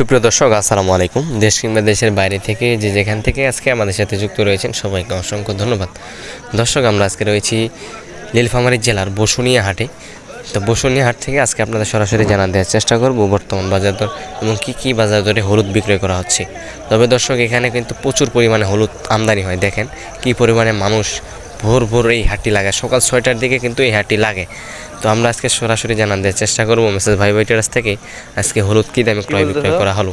সুপ্রিয় দর্শক, আসসালামু আলাইকুম। দেশ কিংবা দেশের বাইরে থেকে যে যেখান থেকে আজকে আমাদের সাথে যুক্ত রয়েছেন, সবাইকে অসংখ্য ধন্যবাদ। দর্শক, আমরা আজকে রয়েছি নীলফামারী জেলার বসুনিয়া হাটে। তো বসুনিয়া হাট থেকে আজকে আপনাদের সরাসরি জানা দেওয়ার চেষ্টা করব, বর্তমান বাজার দর এবং কী কী বাজার দরে হলুদ বিক্রয় করা হচ্ছে। তবে দর্শক, এখানে কিন্তু প্রচুর পরিমাণে হলুদ আমদানি হয়। দেখেন কী পরিমাণে মানুষ ভোর ভোর এই হাটটি লাগে সকাল ছয়টার দিকে কিন্তু এই হাটটি লাগে। তো আমরা আজকে সরাসরি জানান দেওয়ার চেষ্টা করব মেসেজ ভাই ভাই টেরাস থেকে। আজকে হলুদ কী দামে ক্রয় বিক্রয় করা হলো?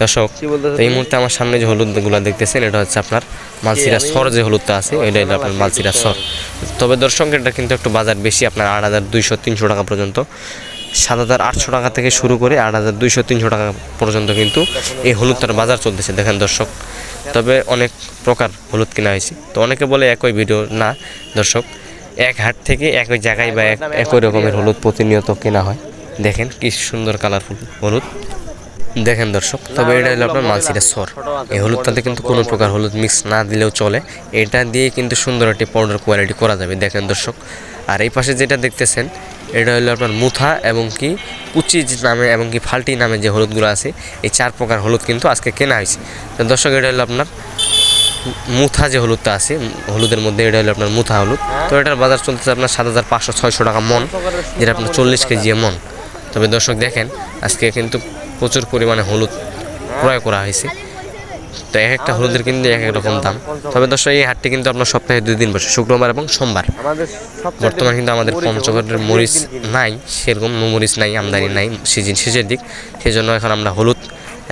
দর্শক তো এই মুহূর্তে আমার সামনে যে হলুদগুলো দেখতেছেন এটা হচ্ছে আপনার মালসিরা সর যে হলুদটা আছে এটা হলো আপনার মালসিরা সর। তবে দর্শক এটা কিন্তু একটু বাজার বেশি আপনার আট হাজার দুইশো তিনশো টাকা পর্যন্ত। সাত হাজার আটশো টাকা থেকে শুরু করে আট হাজার দুইশো তিনশো টাকা পর্যন্ত কিন্তু এই হলুদটার বাজার চলতেছে দেখেন দর্শক। তবে অনেক প্রকার হলুদ কেনা হয়েছে। তো অনেকে বলে একই ভিডিও না দর্শক। এক হাট থেকে একই জায়গায় বা এক একই রকমের হলুদ প্রতিনিয়ত কেনা হয়। দেখেন কি সুন্দর কালারফুল হলুদ। দেখেন দর্শক, তবে এটা হলো আপনার মালসিরা সর এই হলুদটাতে কিন্তু কোনো প্রকার হলুদ মিক্স না দিলেও চলে। এটা দিয়ে কিন্তু সুন্দর একটি পাউডার কোয়ালিটি করা যাবে। দেখেন দর্শক, আর এই পাশে যেটা দেখতেছেন, এটা হলো আপনার মুথা এবং কি কুচি নামে এবং কি ফাল্টি নামে যে হলুদগুলো আছে, এই চার প্রকার হলুদ কিন্তু আজকে কেনা হয়েছে। তো দর্শক, এটা হলো আপনার মুথা যে হলুদটা আছে হলুদের মধ্যে এটা হলো আপনার মুথা হলুদ। তো এটার বাজার চলতেছে আপনার সাত হাজার পাঁচশো ছয়শো টাকা মন যেটা আপনার চল্লিশ কেজি মন। তবে দর্শক দেখেন আজকে কিন্তু প্রচুর পরিমাণে হলুদ ক্রয় করা হয়েছে। তো এক একটা হলুদের কিন্তু এক এক রকম দাম। তবে দর্শক এই হাটটি কিন্তু আপনার সপ্তাহে দুই দিন বসে শুক্রবার এবং সোমবার। বর্তমানে কিন্তু আমাদের পঞ্চগড়ের মরিচ নাই সেরকম মরিচ নাই আমদানি নাই সিজন শেষের দিক। সেই জন্য এখন আমরা হলুদ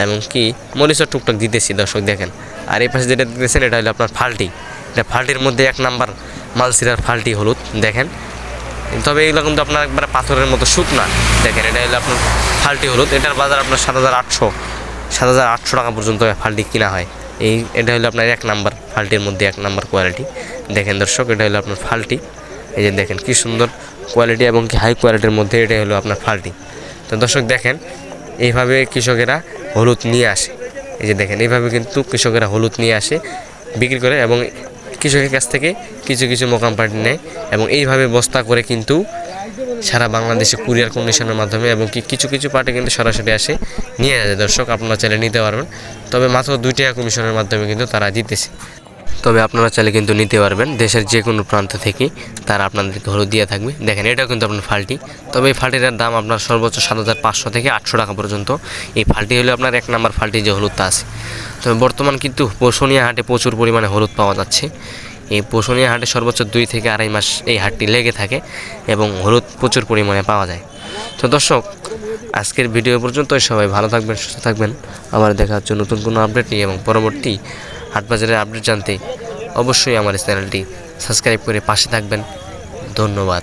এবং কি মরিচও টুকটাক দিতেছি, দর্শক দেখেন। আর এই পাশে যেটা দিতেছেন এটা হলো আপনার ফাল্টি। এটা ফাল্টির মধ্যে এক নাম্বার মালসিরার ফাল্টি হলুদ, দেখেন। তবে এগুলো কিন্তু আপনার একবারে পাথরের মতো শুকনা দেখেন, এটা হলো আপনার ফাল্টি হলুদ। এটার বাজার আপনার সাত হাজার আটশো, সাত হাজার আটশো টাকা পর্যন্ত ফাল্টি কিনা হয়। এই, এটা হলো আপনার এক নাম্বার ফাল্টির মধ্যে এক নাম্বার কোয়ালিটি। দেখেন দর্শক, এটা হলো আপনার ফাল্টি। এই যে দেখেন, কি সুন্দর কোয়ালিটি এবং কি হাই কোয়ালিটির মধ্যে এটা হলো আপনার ফাল্টি। তো দর্শক দেখেন, এইভাবে কৃষকেরা হলুদ নিয়ে আসে। এই যে দেখেন, এইভাবে কিন্তু কৃষকেরা হলুদ নিয়ে আসে, বিক্রি করে এবং কৃষকের কাছ থেকে কিছু কিছু মোকাম পার্টি নেয় এবং এইভাবে বস্তা করে কিন্তু সারা বাংলাদেশে কুরিয়ার কন্ডিশনের মাধ্যমে এবং কি কিছু কিছু পার্টি কিন্তু সরাসরি আসে, নিয়ে আসে। দর্শক, আপনারা চাইলে নিতে পারবেন। তবে মাত্র দুই টাকা কমিশনের মাধ্যমে কিন্তু তারা দিতেছে। তবে আপনারা চাইলে কিন্তু নিতে পারবেন। দেশের যে কোনো প্রান্ত থেকে তারা আপনাদেরকে হলুদ দিয়ে থাকবে। দেখেন, এটাও কিন্তু আপনার ফাল্টি। তবে এই ফাল্টিটার দাম আপনার সর্বোচ্চ সাত হাজার পাঁচশো থেকে আটশো টাকা পর্যন্ত। এই ফাল্টি হলে আপনার এক নাম্বার ফাল্টি যে হলুদটা আছে। তবে বর্তমান কিন্তু পশুনিয়া হাটে প্রচুর পরিমাণে হলুদ পাওয়া যাচ্ছে। এই পশুনিয়া হাটে সর্বোচ্চ দুই থেকে আড়াই মাস এই হাটটি লেগে থাকে এবং হলুদ প্রচুর পরিমাণে পাওয়া যায়। তো দর্শক, আজকের ভিডিও পর্যন্ত সবাই ভালো থাকবেন, সুস্থ থাকবেন। আবার দেখা হচ্ছে নতুন কোনো আপডেট নিয়ে এবং পরবর্তী হাটবাজারের আপডেট জানতে অবশ্যই আমার চ্যানেলটি সাবস্ক্রাইব করে পাশে থাকবেন। ধন্যবাদ।